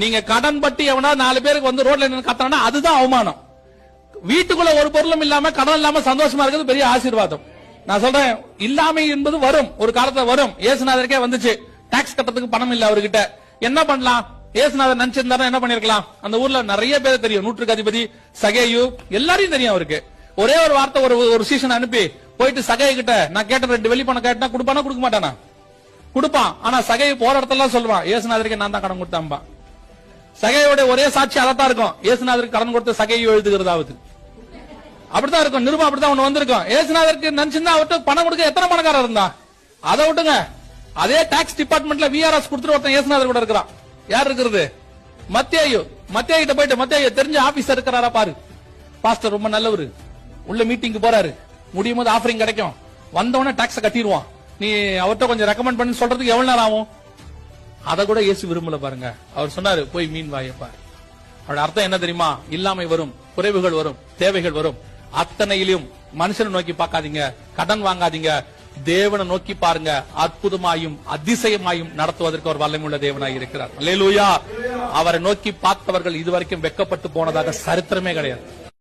நீங்க கடன் பட்டி எவனா நாலு பேருக்கு வந்து ரோட்ல நின்று கத்தனா அதுதான் அவமானம். வீட்டுக்குள்ள ஒரு பொருளும் இல்லாம கடன் இல்லாம சந்தோஷமா இருக்கிறது பெரிய ஆசீர்வாதம். நான் சொல்றேன் இல்லாமை என்பது வரும். ஒரு காலத்துல வரும். ஏசுநாதருக்கே வந்துச்சு. டாக்ஸ் கட்டுறதுக்கு பணம் இல்ல அவர்கிட்ட. என்ன பண்ணலாம்? ஏசுநாதர் நினைச்சிருந்தாரு என்ன பண்ணிருக்கலாம்? அந்த ஊர்ல நிறைய பேர் தெரியும். நூற்றுக்கு அதிபதி சகேயு எல்லாரையும் தெரியும் அவருக்கு. ஒரே ஒரு வார்த்தை ஒரு ஒரு சீசன் அனுப்பி போயிட்டு சகை கிட்ட நான் கேட்ட ரெண்டு வெளி பணம் கேட்டா கொடுப்பானா? கொடுக்க மாட்டானா? கொடுப்பான். ஆனா சகை போற இடத்துல சொல்லுவான் ஏசுநாதருக்கு நான் தான் கடன் கொடுத்தாம்பா சகையோட ஒரே சாட்சி அதான் இருக்கும். ஏசுநாதருக்கு கடன் கொடுத்த சகையை எழுதுகிறதாவது. அப்படித்தான் இருக்கும். நிருபம் அப்படித்தான் ஒண்ணு வந்திருக்கும். ஏசுநாதருக்கு நினைச்சிருந்தா அவர்கிட்ட பணம் கொடுக்க எத்தனை பணக்காரர் இருந்தா? அதை விட்டுங்க. அதே டாக்ஸ் டிபார்ட்மெண்ட்ல விஆர்எஸ் கொடுத்துட்டு ஒருத்தன் ஏசுநாதர் கூட இருக்கிறான். யார் இருக்கிறது? மத்தியாயு மத்தியா கிட்ட போயிட்டு மத்தியாயு தெரிஞ்ச ஆபீசர் இருக்கிறாரா பாரு. பாஸ்டர் ரொம்ப நல்லவரு. உள்ள மீட்டிங்க்கு போறாரு. முடியும் போது ஆஃபரிங் கிடைக்கும். வந்தவொடனே டாக்ஸ் கட்டிடுவான். நீ அவர்கிட்ட கொஞ்சம் ரெக்கமெண்ட் பண்ணி சொல்றதுக்கு எவ்வளவு நேரம் ஆகும்? அத கூட இயேசு விரும்பல பாருங்க. அவர் சொன்னாரு போய் மீன் வாயப்பா. அவரோட அர்த்தம் என்ன தெரியுமா? இல்லாமை வரும் குறைவுகள் வரும் தேவைகள் வரும். அத்தனையிலும் மனுஷனை நோக்கி பார்க்காதீங்க கடன் வாங்காதீங்க. தேவனை நோக்கி பாருங்க. அற்புதமாயும் அதிசயமாயும் நடத்துவதற்கு அவர் வல்லமுள்ள தேவனாய் இருக்கிறார். அல்லேலூயா அவரை நோக்கி பார்த்தவர்கள் இதுவரைக்கும் வெக்கப்பட்டு போனதாக சரித்திரமே கிடையாது.